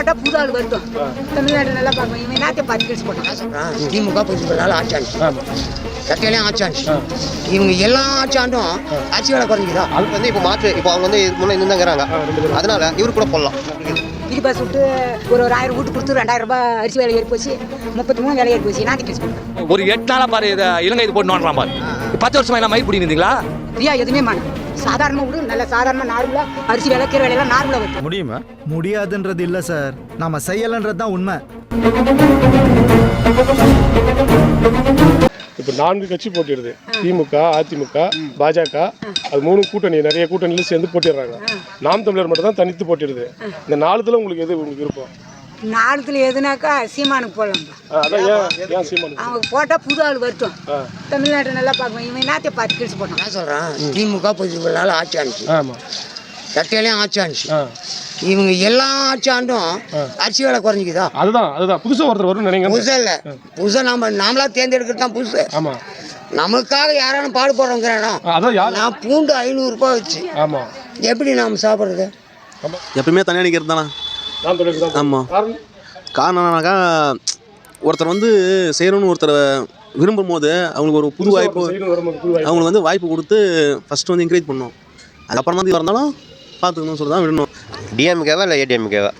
போட்டா புது ஆள் வரட்டும். தமிழ்நாடு நல்லா பார்க்கணும் இவன் நாட்டை பார்த்து கேஸ் போட்டான்? திமுக பத்து நாள் ஆச்சாச்சு சட்டையிலையும் ஆச்சாச்சு இவங்க எல்லா ஆச்சாண்டும் ஆட்சி வேலை குறைஞ்சிதா? அதுக்கு வந்து இப்போ மாற்று இப்போ அவங்க வந்து இதுக்கு முன்னே இருந்துங்கிறாங்க அதனால இவரு கூட போடலாம். இது பஸ் விட்டு ஒரு ஒரு ஆயிரம் வீட்டு கொடுத்து ரெண்டாயிரம் ரூபாய் அரிசி வேலை ஏறி போச்சு. முப்பத்தி மூணு வேலை ஏறி போச்சு. நாட்டு கேஸ் போட்டான்? ஒரு எட்டு நாளா பாரு இதை இலங்கை இது போட்டு நோண்டலாம் பாரு. பத்து வருஷமா என்ன மயிர் பிடிங்க இருந்தீங்களா? ஃப்ரீயா எதுவுமே மாட்டேன் சாதாரணமாக விடு நல்ல சாதாரண நார்மலாக அரிசி வேலை கீரை வேலையெல்லாம் நார்மலாக வருது முடியுமா? முடியாதுன்றது இல்லை சார் நாம செய்யலைன்றது தான் உண்மை. இப்போ நான்கு கட்சி போட்டிடுது திமுக அதிமுக பாஜக. அது மூணு கூட்டணி நிறைய கூட்டணியில சேர்ந்து போட்டிடுறாங்க. நாம் தமிழர் மட்டும் தான் தனித்து போட்டிடுது. இந்த நாலுத்துல உங்களுக்கு எது உங்களுக்கு விருப்பம்? நாளத்தில் எதுனாக்கா சீமானுக்கு சீமானு அவங்க போட்டால் புது ஆள் வரட்டும். தமிழ்நாட்டை நல்லா பார்க்கணும் இவன் நாட்டை பார்த்து கேஸ் போட்டான். நான் சொல்கிறேன் திமுக பத்து நாள் ஆட்சி ஆமா. சட்டையிலையும் ஆட்சி ஆண்டுச்சு ஆ. இவங்க எல்லா ஆட்சி ஆண்டும் அரிசி வேலை குறைஞ்சிக்குதா? அதுதான் அதுதான். புதுசா ஒருத்தர் வரும் நினைங்க புதுசா இல்லை. புதுசாக நாம நாமளா தேர்ந்தெடுக்கிறது தான் புதுசு. ஆமா. நமக்காக யாராலும் பாடுபடுறோங்கிறானா நான் பூண்டு ஐநூறுரூபா வச்சு. ஆமா. எப்படி நாம் சாப்பிட்றது? எப்பயுமே தனியாக நிற்கிறது தான்? ஆமாம் காரணம்? காரணம் என்னன்னாக்கா ஒருத்தர் வந்து செய்யணும்னு ஒருத்தரை விரும்பும் போது அவங்களுக்கு ஒரு புது வாய்ப்பு. அவங்களுக்கு வந்து வாய்ப்பு கொடுத்து ஃபஸ்ட்டு வந்து என்கரேஜ் பண்ணணும். அதுக்கப்புறமா வந்து இருந்தாலும் பார்த்துக்கணும்னு சொல்லி தான் விடணும். டிஎம்கேவா இல்லை ஏடிஎம்கேவா.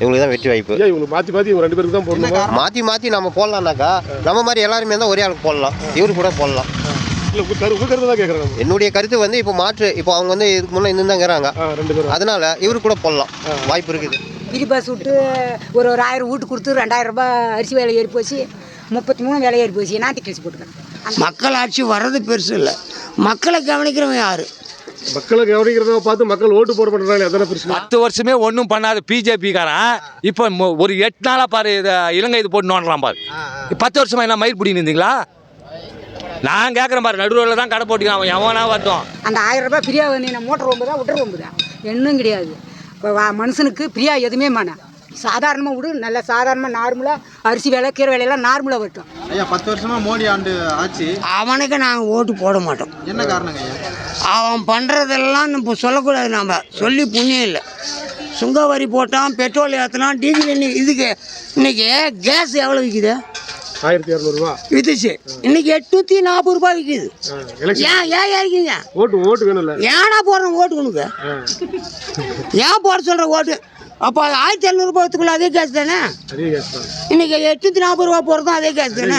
இவங்களுக்கு தான் வெற்றி வாய்ப்பு. இவங்களுக்கு மாத்தி மாத்தி இவங்க ரெண்டு பேருக்கு தான் போடணுமா? மாற்றி மாற்றி நம்ம போடலாம்னாக்கா நம்ம மாதிரி எல்லாருமே இருந்தால் ஒரே ஆளுக்கு போடலாம். இவரு கூட போடலாம். என்னுடைய கருத்து வந்து இப்போ மாற்று இப்போ அவங்க வந்து இதுக்கு முன்னே இருந்துங்கிறாங்க ஆ ரெண்டு பேரும். அதனால இவரு கூட போடலாம். வாய்ப்பு இருக்குது. ஃப்ரீ பஸ் விட்டு ஒரு ஒரு ஆயிரம் வீட்டு கொடுத்து ரெண்டாயிரம் ரூபாய் அரிசி வேலை ஏறி போச்சு. முப்பத்தி மூணு வேலை ஏறி போச்சு. நாட்டு கேஸ் போட்டுக்கிறேன். மக்கள் ஆட்சி வர்றது பெருசு இல்லை. மக்களை கவனிக்கிறவன் யாரு? மக்களை கவனிக்கிறத பார்த்து மக்கள் ஓட்டு போட மாட்டேறாங்க அதான பிரச்சனை? பத்து வருஷமே ஒன்றும் பண்ணாத பிஜேபிக்காரன். இப்போ மொ- ஒரு எட்டு நாளா பாரு இதை இலங்கை இது போட்டு நோண்டலாம் பாரு. பத்து வருஷமா என்ன மயிர் பிடிங்க இருந்தீங்களா? நான் கேட்குறேன் பாரு நடுவில் தான் கடை போட்டிக்கிறான் அவன் எவனா வரட்டும். அந்த ஆயிரம் ரூபாய் ஃப்ரீயாக நான் மோட்டர் ரொம்ப தான் விட்டுற ரொம்ப தான் இன்னும் கிடையாது. மனுஷனுக்கு ஃப்ரீயாக எதுவுமே மாட்டேன் சாதாரணமாக விடு நல்ல சாதாரணமாக நார்மலாக அரிசி வேலை கீரை வேலையெல்லாம் நார்மலாக வரட்டும். ஐயா பத்து வருஷமா மோடி ஆண்டு ஆட்சி அவனுக்கு நாங்கள் ஓட்டு போட மாட்டோம். என்ன காரணங்க அவன் பண்ணுறதெல்லாம் இப்போ சொல்லக்கூடாது நாம். சொல்லி புண்ணியம் இல்லை. சுங்க வரி போட்டான் பெட்ரோல் ஏற்றினான் டீசல் இன்னைக்கு இதுக்கு இன்னைக்கு கேஸ் எவ்வளோ விற்குது ஆயிரத்தி இரநூறுவா வித்துச்சு. இன்னைக்கு எட்நூற்றி நாற்பது ரூபாய் விற்கிது ஏன் ஏன் ஏறிக்கிங்க? ஓட்டு ஓட்டு வேணும்ல. ஏன்னா போடுறேன் ஓட்டு உனக்கு? ஏன் போட சொல்கிற ஓட்டு? அப்போ அது ஆயிரத்தி எழுநூறுபாத்துக்குள்ள அதே கேஸ் தானே? அதே கேஸ் தான். இன்னைக்கு எட்நூற்றி நாற்பது ரூபா போகிறதும் அதே கேஸ் தானே?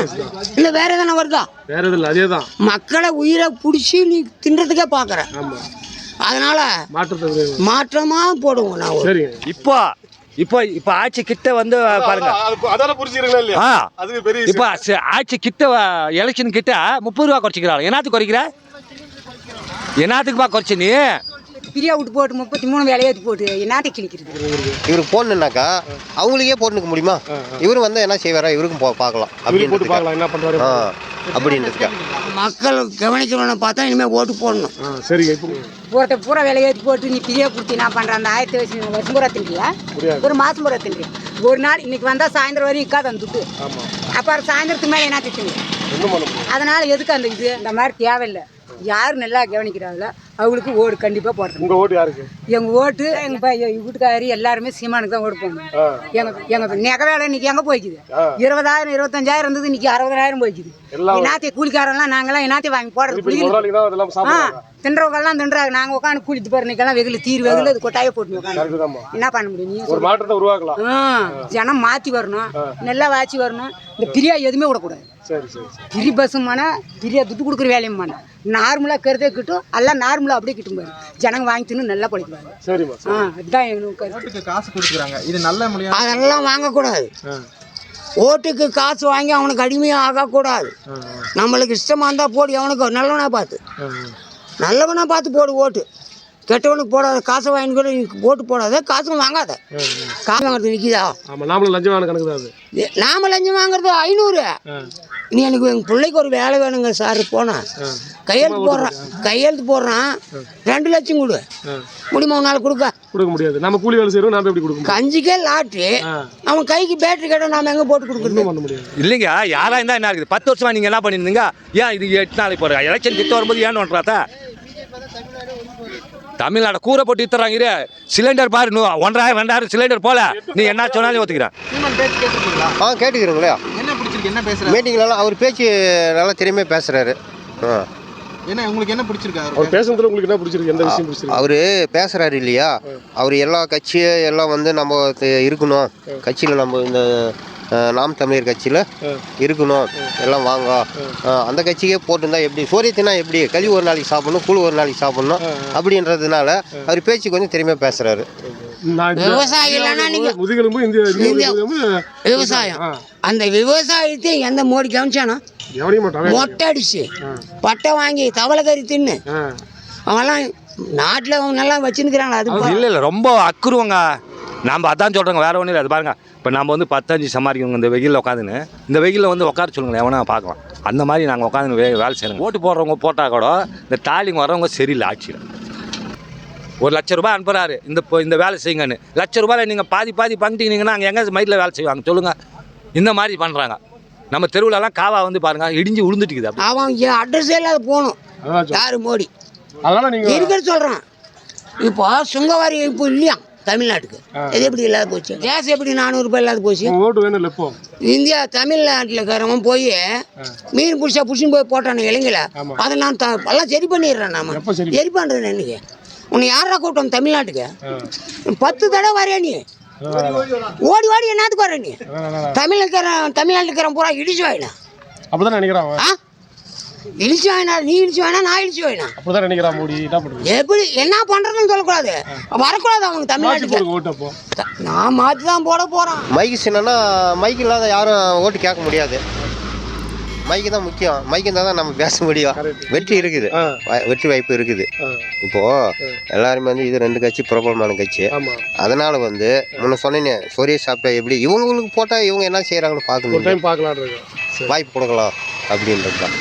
இல்லை வேற எதனா வருதா? வேற இல்லை அதே தான் மக்களை உயிரை பிடிச்சி நீ தின்றதுக்கே பார்க்குற அதனால. மாற்றமாக போடுவோம் நான் இப்போ இப்போ இப்போ ஆட்சி கிட்ட வந்து பாருங்க. அதான புரிஞ்சுக்கிறீங்களா இல்லையா? ஆ. அது பெரிய இப்போ ஆட்சி கிட்ட எலெக்ஷன் கிட்ட முப்பது ரூபா குறைச்சிக்கிறாள். என்னத்துக்கு குறைக்கிற? என்னத்துக்குப்பா குறைச்சி நீ? ஃப்ரீயாக விட்டு போட்டு முப்பத்தி மூணு வேலையை ஏற்றி போட்டு நாட்டை கிழிக்கிறது? இவருக்கு போடணுன்னாக்கா அவங்களுக்கே போட்டுக்க முடியுமா? இவரு வந்து என்ன செய்வாரா? இவருக்கும் போ பார்க்கலாம். இவரு போட்டு பார்க்கலாம் என்ன பண்றாரு? ஆ. அப்படின்றதுக்கா மக்கள் கவனிக்கிறவனை பார்த்தா இனிமேல் ஓட்டு போடணும். சரிங்க. இப்போ பூரத்தை பூரா வேலையை ஏற்றி போட்டு நீ ஃப்ரீயாக கொடுத்து நான் பண்ணுறேன் அந்த ஆயிரத்தி வச்சு வருஷம் பூரா தின்றியா? ஒரு மாதம் பூரா தின்றியா ஒரு நாள் இன்னைக்கு வந்தால் சாயந்தரம் வரையும் இக்காது அந்த துட்டு. அப்புறம் சாயந்தரத்துக்கு மேலே என்ன முடியாது. அதனால் எதுக்கு அந்த இது? இந்த மாதிரி தேவையில்லை. யார் நல்லா கவனிக்கிறாங்களோ அவங்களுக்கு ஓடு கண்டிப்பாக போடுறோம் உங்க ஓட்டு யாருக்கு? எங்கள் ஓட்டு எங்கள் பையன் வீட்டுக்காரி எல்லாருமே சீமானுக்கு தான் ஓட்டு போகணும் எங்கள் எங்கள் நெக வேலை இன்னைக்கு எங்கே போய்க்குது? இருபதாயிரம் இருபத்தஞ்சாயிரம் இருந்தது இன்னைக்கு அறுபதாயிரம் போய்க்குது. எல்லாம் இனாத்தி கூலிக்காரெல்லாம் நாங்களாம் இனாத்தி வாங்கி போடுறது? ஆ தின்றவங்கெல்லாம் தின்றாங்க. நாங்கள் உட்காந்து குளித்து பாரு இன்னைக்கெல்லாம் வெகுல தீர் வெகுல அது கொட்டாய போட்டு உட்காந்து என்ன பண்ண முடியும்? நீ ஒரு மாற்றத்தை உருவாக்கலாம். ஜனம் மாற்றி வரணும். நல்லா வாச்சி வரணும். இந்த பிரியா எதுவுமே விடக்கூடாது. சரி சரி பிரி பஸ்ஸுமான பிரியா துட்டு கொடுக்குற வேலையும் பண்ண நார்மலாக கருதே கிட்டும் எல்லாம் நார்மலாக அப்படியே கிட்டும் பாரு ஜனங்க வாங்கி தின்னு நல்லா படிக்குவாங்க சரிம்மா ஆ அதுதான் எங்களுக்கு கருத்து. ஓட்டுக்கு காசு கொடுக்குறாங்க. இது நல்ல முடியும் அதெல்லாம் வாங்கக்கூடாது. ஓட்டுக்கு காசு வாங்கி அவனுக்கு அடிமையாக ஆகக்கூடாது. நம்மளுக்கு இஷ்டமாக இருந்தால் போடு அவனுக்கு நல்லவனா பார்த்து. ஆ, நல்லவனா பார்த்து போடு ஓட்டு. கெட்டவனுக்கு போடாத காசை வாங்கி கூட நீ ஓட்டு போடாத காசும் வாங்காத. காசு வாங்குறது நிற்கிதா ஆமா நாமளும் லஞ்சம் வாங்க கணக்கு தான் அது. நாம லஞ்சம் வாங்குறது ஐநூறு. நீ எனக்கு எங்கள் பிள்ளைக்கு ஒரு வேலை வேணுங்க சார் போனேன் கையெழுத்து போடுறான். கையெழுத்து போடுறான். ரெண்டு லட்சம் கொடு. முடியுமா உன்னால் கொடுக்க? கொடுக்க முடியாது. நம்ம கூலி வேலை செய்யறோம் நாம எப்படி கொடுக்க முடியும்? கஞ்சிக்கே லாட்டு. அவன் கைக்கு பேட்டரி கேட்டால் நாம எங்கே போட்டு கொடுக்குறது? ஒண்ணும் பண்ண முடியாது. இல்லைங்க யாரா இருந்தா என்ன இருக்குது பத்து வருஷமா நீங்க என்ன பண்ணிருந்தீங்க? ஏன் இது எட்டு நாளைக்கு போற? எலெக்ஷன் கிட்ட வரும்போது ஏன் நோட்டுறாத்தா தமிழ்நாடு கூரை போட்டு வித்துறாங்க இரு. சிலிண்டர் பாரு நூ ஒன்றாயிரம் ரெண்டாயிரம் சிலிண்டர் போல. நீ என்ன சொன்னாலும் ஒத்துக்கிறேன். ஆ கேட்டுக்கிறீங்களா என்ன பிடிச்சிருக்கு? என்ன பேசுறாரு? மீட்டிங்லலாம் அவர் பேச்சு நல்லா திறமையாக பேசுகிறாரு ஆ. என்ன உங்களுக்கு என்ன பிடிச்சிருக்கு அவர் அவருக்கு பேசுனதுல உங்களுக்கு என்ன பிடிச்சிருக்கு? எந்த விஷயம் பிடிச்சிருக்கு? அவர் பேசுகிறாரு இல்லையா? அவர் எல்லா கட்சியும் எல்லாம் வந்து நம்ம இருக்கணும். கட்சியில் நம்ம இந்த நாம் தமிழர் கட்சியில் இருக்கணும். எல்லாம் வாங்க. அந்த கட்சிக்கே போட்டிருந்தா எப்படி? சோரியத்தினா எப்படி? களி ஒரு நாளைக்கு சாப்பிடணும் கூழ் ஒரு நாளைக்கு சாப்பிடணும் அப்படின்றதுனால அவர் பேச்சு கொஞ்சம் திறமையாக பேசுகிறாரு விவசாயம். அந்த விவசாயத்தை எந்த மோடி கவனிச்சானா மொட்டை அடிச்சு பட்டை வாங்கி தவளை கறி தின்னு. அவன்லாம் நாட்டில் அவங்க நல்லா வச்சுருக்கிறாங்களா அது இல்லை இல்லை ரொம்ப அக்குருவங்க. நாம் அதான் சொல்கிறோங்க வேற ஒன்றும் இல்லை. அது பாருங்க இப்போ நம்ம வந்து பத்தஞ்சு சம்பாதிக்கணும் இந்த வெயிலில் உட்காந்துன்னு இந்த வெயிலில் வந்து உட்கார சொல்லுங்களேன் எவனா பார்க்கலாம். அந்த மாதிரி நாங்கள் உட்காந்து வே வேலை செய்யறோம் ஓட்டு போடுறவங்க போட்டால் கூட இந்த டாலிங் வர்றவங்க சரியில்லை ஆட்சியில். ஒரு லட்ச ரூபாய் அனுப்புறாரு இந்த இப்போ இந்த வேலை செய்யுங்கன்னு. லட்ச ரூபாயில் நீங்கள் பாதி பாதி பங்கிட்டீங்கன்னா அங்கே எங்கே மயிலில் வேலை செய்வாங்க? சொல்லுங்கள் இந்த மாதிரி பண்ணுறாங்க நம்ம தெருவுலலாம் காவா வந்து பாருங்கள் இடிஞ்சு விழுந்துட்டுக்குது அவன் அட்ரஸே இல்லாத போகணும். யார் மோடி? அதனால நீங்க இருக்கிற சொல்கிறான் இப்போ சுங்கவாரி இப்போ இல்லையா தமிழ்நாட்டுக்கு? இது எப்படி இல்லாத போச்சு? கேஸ் எப்படி நானூறுபா இல்லாத போச்சு? ஓட்டு வேணும் இப்போ. இந்தியா தமிழ்நாட்டில் இருக்கிறவன் போய் மீன் பிடிச்சா பிடிச்சின்னு போய் போட்டானு இலங்கையில் அதை நான் த எல்லாம் சரி பண்ணிடுறேன் நாம. எப்போ சரி? பண்ணுறேன் இன்னைக்கு. உன்னை யாரா கூட்டம் தமிழ்நாட்டுக்கு? பத்து தடவை வரேன் நீ. ஓடி ஓடி என்னத்துக்கு வர நீ? தமிழ் இருக்கிற தமிழ்நாட்டில் இருக்கிற பூரா இடிச்சு வாயினா. அப்படிதான் நினைக்கிறான் இடிச்சு வாயினா நீ இடிச்சு வாயினா நான் இடிச்சு வாயினா? அப்படிதான் நினைக்கிறான் மோடி என்ன பண்றது எப்படி என்ன பண்ணுறதுன்னு சொல்லக்கூடாது. வரக்கூடாது மாற்றி தமிழ்நாட்டுக்கு. போடுங்க ஓட்டு அப்போ. த- நான் மாற்றி தான் போட போகிறான் மைக்கு சின்னன்னா மைக் இல்லாத யாரும் ஓட்டு கேட்க முடியாது. மைக்கு தான் முக்கியம். மைக்கு இருந்தால் தான் நம்ம பேச முடியும். வெற்றி இருக்குது. வெற்றி வாய்ப்பு இருக்குது. ஆ. இப்போ எல்லாருமே வந்து இது ரெண்டு கட்சி பிரபலமான கட்சி. அதனால வந்து முன்ன சொன்னேனே சூரிய சாப்பிட்டா எப்படி? இவங்களுக்கு போட்டால் இவங்க என்ன செய்கிறாங்கன்னு பார்க்கணும் வாய்ப்பு கொடுக்கலாம் அப்படின்றது தான்.